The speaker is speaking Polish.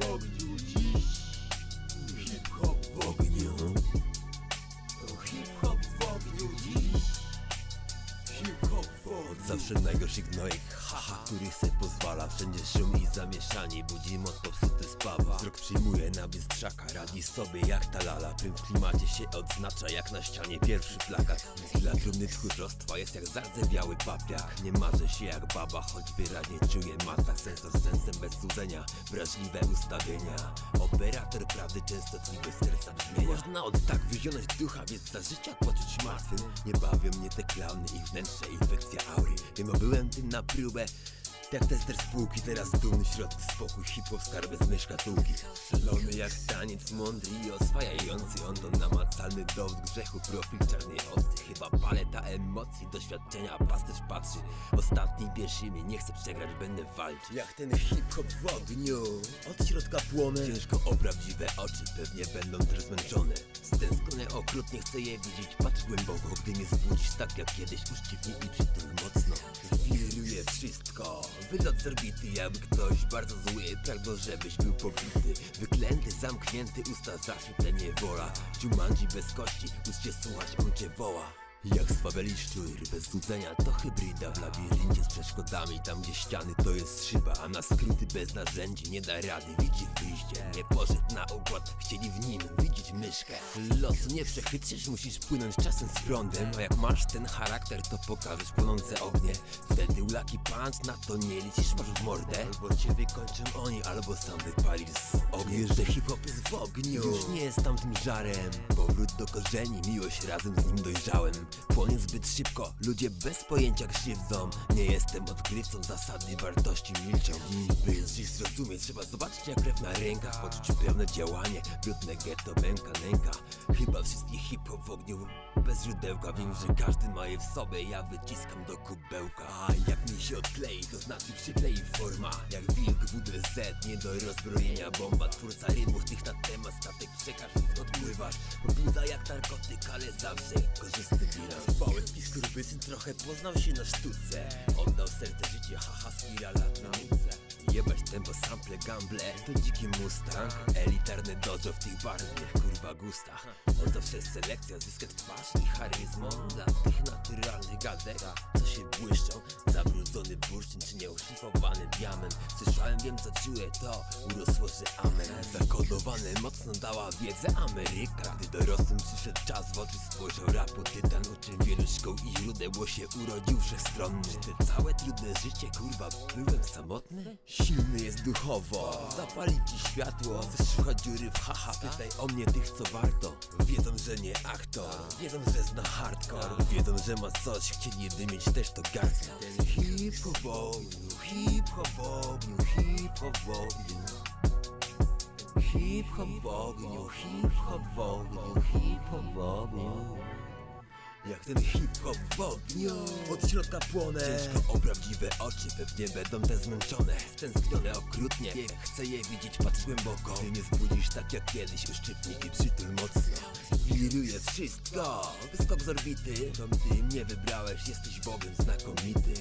w ogniu dziś Hip-hop w ogniu Hip-hop w ogniu dziś Hip-hop w ogniu Zawsze najgorszy gnojek, haha, który se pozwala Wszędzie szum i zamieszanie, budzi moc popsuty spawa. Wzrok przyjmuje na bystrzaka, radzi sobie jak ta lala. Prym w klimacie się odznacza jak na ścianie pierwszy plakat. Dla trumny tchórzostwa jest jak zardzewiały papiak Nie marzę się jak baba, choć wyraźnie czuję mata. Sens to sensem bez złudzenia, wrażliwe ustawienia. Operator prawdy częstotliwość serca brzmienia. Można od tak wyzionąć ducha, więc za życia poczuć martwym. Nie bawią mnie te klauny, ich wnętrze, infekcja aury. Wiem, byłem tym na próbę jak tester spółki, teraz dumny w środku spokój Hip-hop skarb bez myszkatułki Szalony jak taniec, mądry i oswajający On to namacalny dowód grzechu, profil czarnej owcy Chyba paleta emocji, doświadczenia, pasterz patrzy. Ostatni pierwszy mnie, nie chcę przegrać, będę walczyć. Jak ten hip-hop w ogniu. Od środka płonę. Ciężko o prawdziwe oczy, pewnie będą też zmęczone. Stęsknę okrutnie, chcę je widzieć Patrz głęboko, gdy mnie zbudzisz Tak jak kiedyś uszczypnij Wylot z orbity, jakby ktoś bardzo zły Pragnął, żebyś był pobity. Wyklęty, zamknięty, usta zaszute niewola Jumanji bez kości, cię słuchać, on cię woła jak swaweli szczur, bez złudzenia to hybryda W labiryncie z przeszkodami, tam gdzie ściany to jest szyba A na skróty bez narzędzi nie da rady, widzi wyjście Nie poszedł na układ, chcieli w nim widzieć myszkę. Losu nie przechytrzysz, musisz płynąć czasem z prądem A jak masz ten charakter, to pokażesz płonące ognie. Wtedy ulaki punch, na to nie liczysz, masz w mordę. Albo cię wykończą oni, albo sam wypalisz z ognia. Że hip-hop jest w ogniu, już nie jest tamtym żarem. Powrót do korzeni, miłość razem z nim dojrzałem Płonie zbyt szybko, ludzie bez pojęcia krzywdzą Nie jestem odkrywcą, zasady i wartości milczą By dziś zrozumieć, trzeba zobaczyć jak krew na rękach Poczuć pewne działanie, brudne getto, bęka, nęka Chyba wszystkich hip-hop w ogniu bez źródełka. Wiem, że każdy ma je w sobie, ja wyciskam do kubełka. A jak mi się odklei, to znaczy przyklei forma. Jak wilk WDZ, nie do rozbrojenia Bomba, twórca rymów, tych na temat Statek przekaż, odpływasz. Pobudza jak narkotyk, ale zawsze korzystny bilans Wałęski skurwysyn trochę poznał się na sztuce. Oddał serce, życie, haha, spirala na muce Jebać tempo, sample, gamble. To dziki mustang. Elitarne dojo w tych barwnych kurwa gustach. On zawsze selekcja, zyskać twarz i charyzmą. Dla tych naturalnych gadek Co się błyszczą. Zabrudzony bursztyn czy nieuszlifowany diament. Słyszałem, wiem co czuję to Urosło, że amen. Zakodowane mocno dała wiedzę Ameryka. Gdy dorosłym przyszedł czas w oczy spojrzał rapu Tytan uczył wielu szkół i źródeł się urodził wszechstronny. Te całe trudne życie kurwa byłem samotny? Silny jest duchowo. Zapali ci światło Wyszucha dziury w haha. Pytaj o mnie tych co warto. Wiedzą, że nie aktor. Wiedzą, że zna hardcore. Wiedzą, że ma coś. Chcieli dymieć też to gardzą Ten hip-hop w ogniu Hip-hop w ogniu Hip-hop w ogniu Hip-hop w ogniu jak ten hip-hop w ogniu. Od środka płonę. Ciężko o prawdziwe oczy Pewnie będą te zmęczone. Stęsknione okrutnie. Chcę je widzieć, patrz głęboko. Ty nie zbudzisz tak jak kiedyś Uszczypnij i przytul mocno. Wiruje wszystko. Wyskok z orbity. To ty mnie wybrałeś Jesteś Bogiem znakomity